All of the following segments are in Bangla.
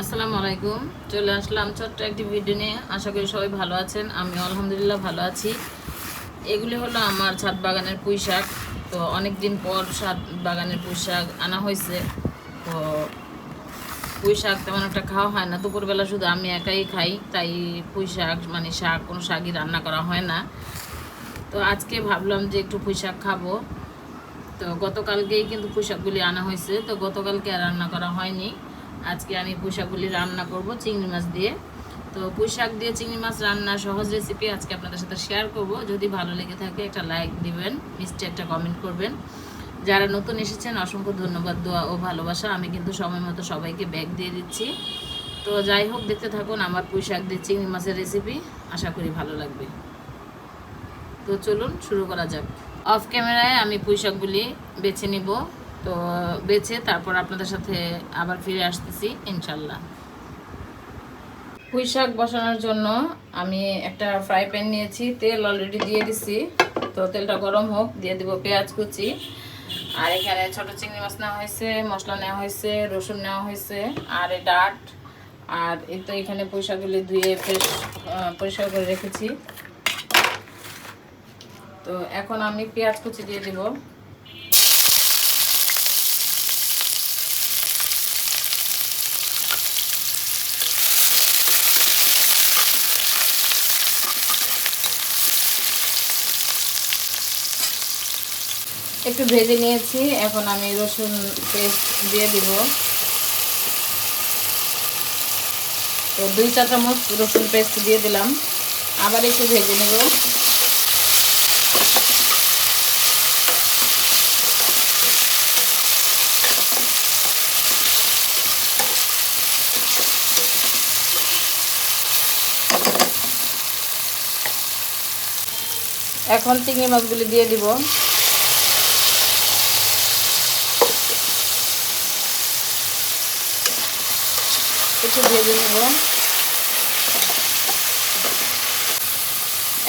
আসসালামু আলাইকুম। চলে আসলাম ছোট্ট একটি ভিডিও নিয়ে। আশা করি সবাই ভালো আছেন। আমি আলহামদুলিল্লাহ ভালো আছি। এগুলি হলো আমার ছাদ বাগানের পুঁই শাক তো অনেক দিন পর ছাদ বাগানের পুঁই শাক আনা হয়েছে। তো পুঁই শাক তেমন একটা খাওয়া হয় না। দুপুরবেলা শুধু আমি একাই খাই, তাই পুঁই শাক মানে শাক, কোনো শাকই রান্না করা হয় না। তো আজকে ভাবলাম যে একটু পুঁই শাক খাব। তো গতকালকেই কিন্তু পোশাকগুলি আনা হয়েছে। তো গতকালকে আর রান্না করা হয়নি। আজকে আমি পোশাকগুলি রান্না করব, চিংড়ি মাছ দিয়ে। তো পুঁইশাক দিয়ে চিংড়ি মাছ রান্নার সহজ রেসিপি আজকে আপনাদের সাথে শেয়ার করব। যদি ভালো লেগে থাকে একটা লাইক দিবেন মিষ্টি একটা কমেন্ট করবেন। যারা নতুন এসেছেন, অসংখ্য ধন্যবাদ, দোয়া ও ভালোবাসা। আমি কিন্তু সময় মতো সবাইকে ব্যাগ দিয়ে দিচ্ছি। তো যাই হোক, দেখতে থাকুন আমার পুঁইশাক দিয়ে চিংড়ি মাছের রেসিপি আশা করি ভালো লাগবে। তো চলুন, শুরু করা যাক। অফ ক্যামেরায় আমি পুঁইশাকগুলি বেছে নিব। তো বেছে তারপর আপনাদের সাথে আবার ফিরে আসতেছি ইনশাল্লাহ পুঁই শাক বসানোর জন্য আমি একটা ফ্রাই প্যান নিয়েছি, তেল অলরেডি দিয়ে দিছি। তো তেলটা গরম হোক, দিয়ে দিব পেঁয়াজ কুচি। আর এখানে ছোট চিংড়ি মাছ নেওয়া হয়েছে, মশলা নেওয়া হয়েছে, রসুন নেওয়া হয়েছে, আর এই ডাট আর এই তো এখানে পুঁই শাকগুলি ধুয়ে ফ্রেশ পরিষ্কার করে রেখেছি। তো এখন আমি পেঁয়াজ কুচি দিয়ে দিব। একটু ভেজে নিয়েছি, এখন আমি রসুন পেস্ট দিয়ে দিব। তো দুই চা চামচ রসুন পেস্ট দিয়ে দিলাম। আবার একটু ভেজে নেব। এখন চিংড়ি মাছগুলি দিয়ে দিব। একটু ভেজে নেব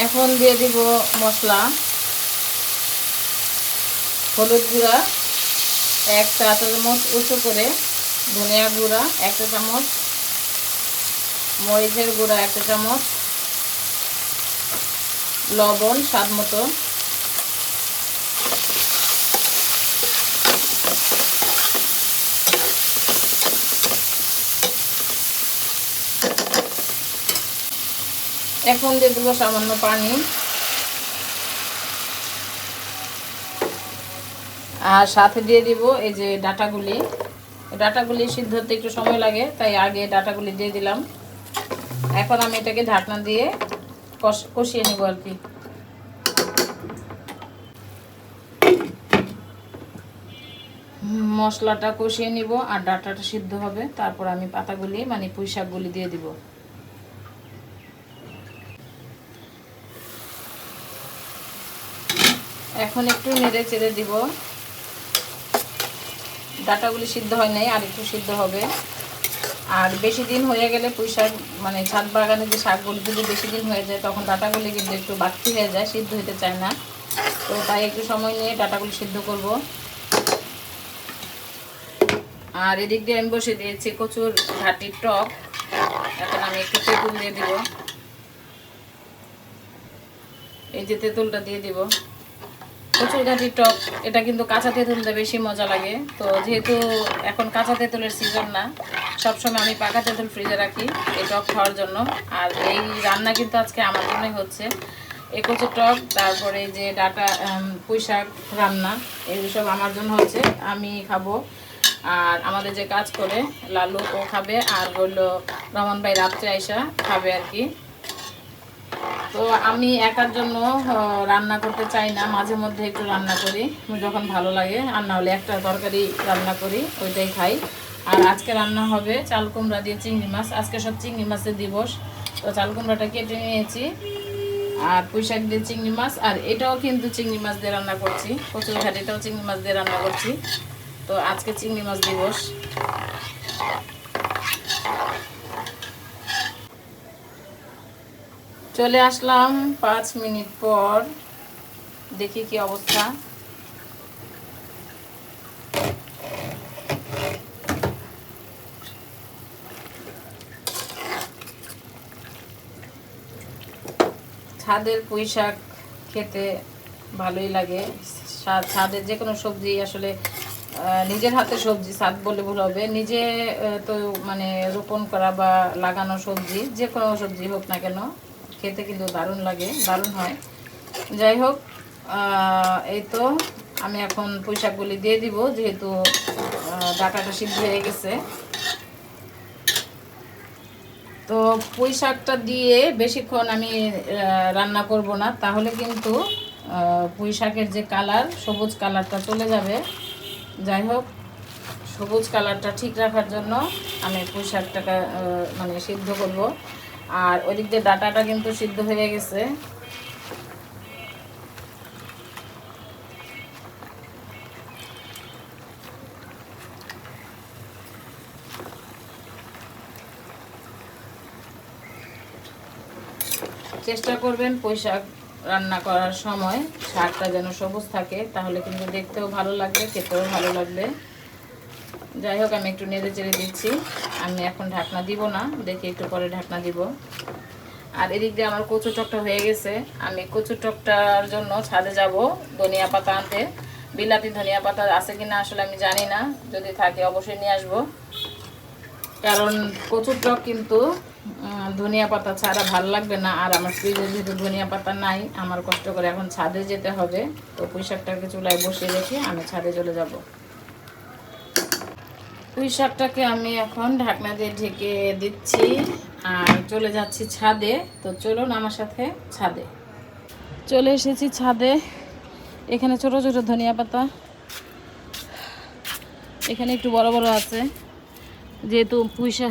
এখন দিয়ে দিব মশলা। হলুদ গুঁড়া এক চা চামচ উঁচু করে ধনিয়া গুঁড়া, একটা চামচ। মরিচের গুঁড়া, একটা চামচ। লবণ স্বাদ মতো। এখন দিয়ে দেবো সামান্য পানি। আর সাথে দিয়ে দিব এই যে ডাটাগুলি। ডাটাগুলি সিদ্ধ হতে একটু সময় লাগে, তাই আগে ডাটাগুলি দিয়ে দিলাম। এখন আমি এটাকে ঢাকনা দিয়ে কষিয়ে নিব আর কি। মশলাটা কষিয়ে নিব আর ডাটাটা সিদ্ধ হবে। তারপর আমি পাতাগুলি মানে পুঁই শাকগুলি দিয়ে দিব। এখন একটু নেড়ে চেড়ে দিব। ডাটাগুলি সিদ্ধ হয় নাই, আর একটু সিদ্ধ হবে। আর বেশি দিন হয়ে গেলে পুঁই শাক মানে ছাদ বাগানে যে শাকগুলি যদি বেশি দিন হয়ে যায়, তখন ডাটাগুলি কিন্তু একটু বাড়তি হয়ে যায়, সিদ্ধ হতে চায় না। তো তাই একটু সময় নিয়ে ডাটাগুলি সিদ্ধ করব। আর এদিক দিয়ে আমি বসে দিয়েছি কচুর ঘাটির টক। এখন আমি একটু তেঁতুল দিয়ে দিব। এই যে তেঁতুলটা দিয়ে দিব। কচুর ঘাটির টক, এটা কিন্তু কাঁচা তেঁতুলটা বেশি মজা লাগে। তো যেহেতু এখন কাঁচা তেঁতুলের সিজন না, সবসময় আমি পাকা তেঁতুল ফ্রিজে রাখি এই টক খাওয়ার জন্য। আর এই রান্না কিন্তু আজকে আমার জন্যই হচ্ছে। এই কচুর টক, তারপরে যে ডাটা পুঁই শাক রান্না এইসব আমার জন্য হচ্ছে, আমি খাব। আর আমাদের যে কাজ করে, লালু ও খাবে, আর হইল রমন ভাই রাত্রে আইসা খাবে আর কি। তো আমি একার জন্য রান্না করতে চাই না, মাঝে মধ্যে একটু রান্না করি। যখন ভালো লাগে, আর না হলে একটা তরকারি রান্না করি, ওইটাই খাই। আর আজকে রান্না হবে চাল কুমড়া দিয়ে চিংড়ি মাছ। আজকে সব চিংড়ি মাছের দিবস। তো চাল কুমড়াটা কেটে নিয়েছি। আর পুঁইশাক দিয়ে চিংড়ি মাছ, আর এটাও কিন্তু চিংড়ি মাছ দিয়ে রান্না করছি। কচুর ঘাটিটাও চিংড়ি মাছ দিয়ে রান্না করছি। তো আজকে চিংড়ি মাছ দিবস। চলে আসলাম পাঁচ মিনিট পর। দেখি কি অবস্থা। ছাদের পুঁইশাক খেতে ভালোই লাগে। ছাদের যে কোনো সবজি আসলে নিজের হাতে সবজি, ছাদ বলে ভুল হবে। নিজে তো মানে রোপণ করা বা লাগানো সবজি যে কোনো সবজি হোক না কেন। খেতে কিন্তু দারুণ লাগে, দারুণ হয়। যাই হোক এই তো আমি এখন পুঁই শাকগুলি দিয়ে দিব, যেহেতু ডাটাটা সিদ্ধ হয়ে গেছে। তো পুঁই শাকটা দিয়ে বেশিক্ষণ আমি রান্না করব না, তাহলে কিন্তু পুঁই শাকের যে কালার, সবুজ কালারটা চলে যাবে। যাই হোক, সবুজ কালারটা ঠিক রাখার জন্য আমি পুঁই শাকটাকে মানে সিদ্ধ করব। আর ওদিক দিয়ে ডাটাটা কিন্তু সিদ্ধ হয়ে গেছে। চেষ্টা করবেন পুঁই শাক রান্না করার সময়, শাকটা যেন সবুজ থাকে, তাহলে কিন্তু দেখতেও ভালো লাগবে, খেতেও ভালো লাগবে। যাই হোক, আমি একটু নেড়ে চেড়ে দিচ্ছি। আমি এখন ঢাকনা দিব না, দেখি একটু পরে ঢাকনা দিব। আর এদিক দিয়ে আমার কচু টকটা হয়ে গেছে। আমি কচু টকটার জন্য ছাদে যাব ধনিয়া পাতা আনতে। বিলাতি ধনিয়া পাতা আছে কি না আসলে আমি জানি না। যদি থাকে অবশ্যই নিয়ে আসব। কারণ কচুর টক কিন্তু ধনিয়া পাতা ছাড়া ভালো লাগবে না। আর আমার ফ্রিজে যেহেতু ধনিয়া পাতা নাই, আমার কষ্ট করে এখন ছাদে যেতে হবে। তো পুঁই শাকটাকে চুলায় বসিয়ে রেখে আমি ছাদে চলে যাব। পুঁই শাকটাকে আমি এখন ঢাকনা দিয়ে ঢেকে দিচ্ছি। আর চলে যাচ্ছি ছাদে। তো চলুন আমার সাথে ছাদে। চলে এসেছি ছাদে। এখানে ছোট ছোট ধনিয়া পাতা। এখানে একটু বড় বড় আছে। যেহেতু পুঁইশা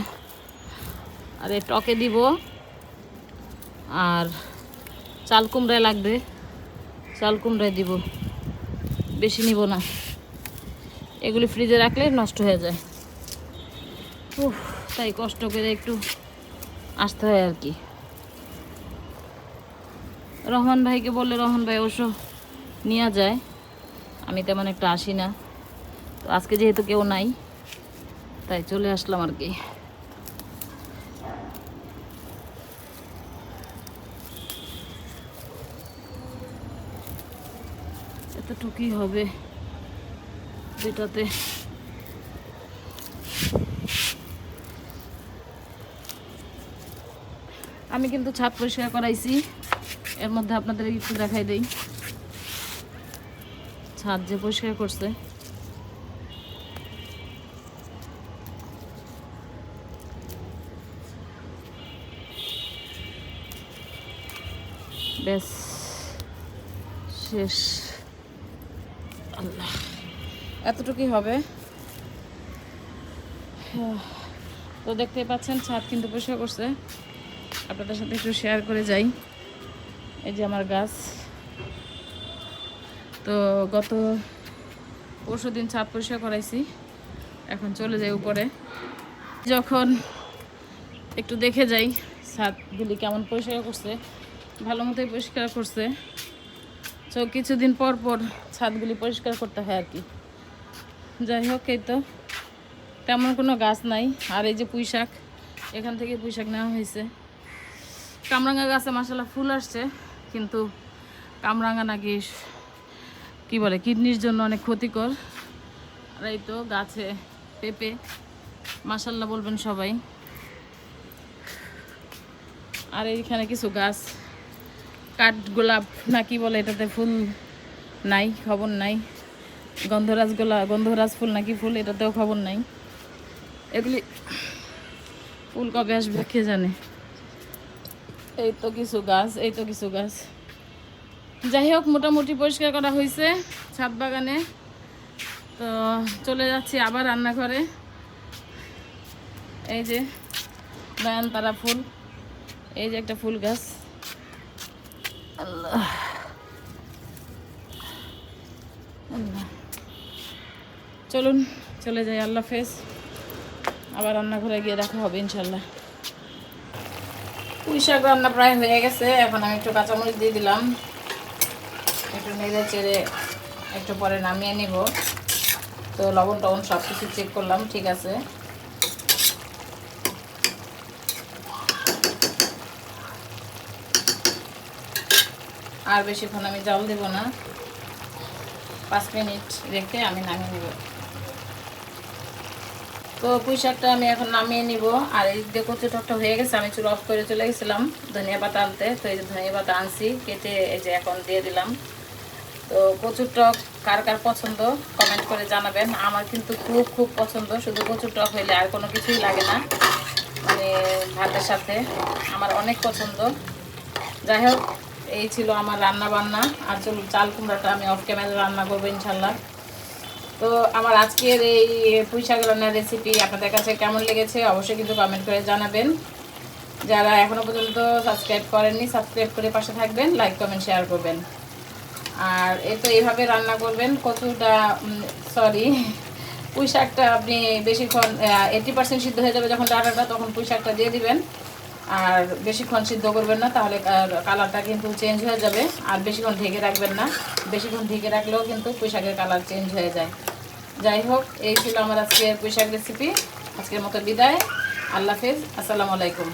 আরে টকে দিব। আর চাল কুমড়ায় লাগবে। চাল কুমড়ায় দিব। বেশি নিব না। এগুলি ফ্রিজে রাখলে নষ্ট হয়ে যায়। তাই কষ্ট করে একটু আসতে হয় আর কি। রহমান ভাইকে বললে, রহমান ভাই, অবশ্য নেওয়া যায়। আমি তেমন একটা আসি না। তো আজকে যেহেতু কেউ নাই, তাই চলে আসলাম আর কি। এতটুকুই হবে যেটাতে আমি কিন্তু ছাদ পরিষ্কার করাইছি। এর মধ্যে আপনাদের একটু দেখাই দেই। ছাদ যে পরিষ্কার করছে। ব্যাস, শেষ। আল্লাহ, এতটুকুই হবে। তো দেখতে পাচ্ছেন, ছাদ কিন্তু পরিষ্কার করছে। আপনাদের সাথে একটু শেয়ার করে যাই। এই যে আমার গাছ। তো গত পরশু দিন ছাদ পরিষ্কার করাইছি। এখন চলে যাই উপরে। যখন একটু দেখে যাই, ছাদগুলি কেমন পরিষ্কার করছে, ভালো মতোই পরিষ্কার করছে। তো কিছুদিন পর পর ছাদগুলি পরিষ্কার করতে হয় আর কি। যাই হোক, এই তো। তেমন কোনো গাছ নাই। আর এই যে পুঁই শাক এখান থেকে পুঁই শাক নেওয়া হয়েছে। কামরাঙ্গা গাছে মাসালা ফুল আসছে, কিন্তু কামরাঙ্গা নাকি কি বলে, কিডনির জন্য অনেক ক্ষতিকর। আর এই তো গাছে পেঁপে মাসাল্লাহ বলবেন সবাই। আর এইখানে কিছু গাছ কাঠ গোলাপ না কি বলে এটাতে ফুল নাই, খবর নাই। গন্ধরাজ গোলা, গন্ধরাজ ফুল নাকি ফুল, এটাতেও খবর নাই। এগুলি ফুল কবে আসবে কে জানে। এই তো কিছু গাছ, এই তো কিছু গাছ। যাই হোক, মোটামুটি পরিষ্কার করা হয়েছে ছাদ বাগানে। তো চলে যাচ্ছি আবার রান্নাঘরে। এই যে নয়নতারা ফুল, এই যে একটা ফুল গাছ। আল্লাহ। চলুন, চলে যাই আল্লাহ ফেস আবার রান্নাঘরে গিয়ে দেখা হবে ইনশাল্লাহ পুঁই শাক রান্না প্রায় হয়ে গেছে, এখন আমি একটু কাঁচামরিচ দিয়ে দিলাম। একটু নেড়ে চেড়ে একটু পরে নামিয়ে নিব। তো লবণ টবণ সব কিছু চেক করলাম, ঠিক আছে। আর বেশিক্ষণ আমি জল দেব না। পাঁচ মিনিট রেখে আমি নামিয়ে নেব। তো পুঁই শাকটা আমি এখন নামিয়ে নিব। আর এই যে কচু টকটা হয়ে গেছে, আমি চুল অফ করে চলে গেছিলাম ধনিয়া পাতা আনতে। তো এই যে ধনিয়া পাতা আনছি, কেটে এই যে এখন দিয়ে দিলাম। তো কচুর টক কার কার পছন্দ কমেন্ট করে জানাবেন। আমার কিন্তু খুব খুব পছন্দ। শুধু কচুর টক হইলে আর কোনো কিছুই লাগে না মানে ভাতের সাথে। আমার অনেক পছন্দ। যাই হোক, এই ছিল আমার রান্না বান্না আর চলুন, চাল কুমড়াটা আমি অফ ক্যামেরা রান্না করব ইনশাল্লাহ। তো আমার আজকের এই পুঁই শাক রান্নার রেসিপি আপনাদের কাছে কেমন লেগেছে অবশ্যই কিন্তু কমেন্ট করে জানাবেন। যারা এখনও পর্যন্ত সাবস্ক্রাইব করেননি সাবস্ক্রাইব করে পাশে থাকবেন লাইক কমেন্ট শেয়ার করবেন। আর এ তো এইভাবে রান্না করবেন, কচুটা সরি পুঁই শাকটা আপনি বেশিক্ষণ এইটি পার্সেন্ট সিদ্ধ হয়ে যাবে যখন ডাটাটা, তখন পুঁই শাকটা দিয়ে দিবেন। আর বেশিক্ষণ সিদ্ধ করবেন না, তাহলে কালারটা কিন্তু চেঞ্জ হয়ে যাবে। আর বেশিক্ষণ ঢেকে রাখবেন না। বেশিক্ষণ ঢেকে রাখলেও কিন্তু পোশাকের কালার চেঞ্জ হয়ে যায়। যাই হোক, এই ছিল আমার আজকের পোশাক রেসিপি আজকের মতো বিদায়। আল্লাহ হাফেজ। আসসালামু আলাইকুম।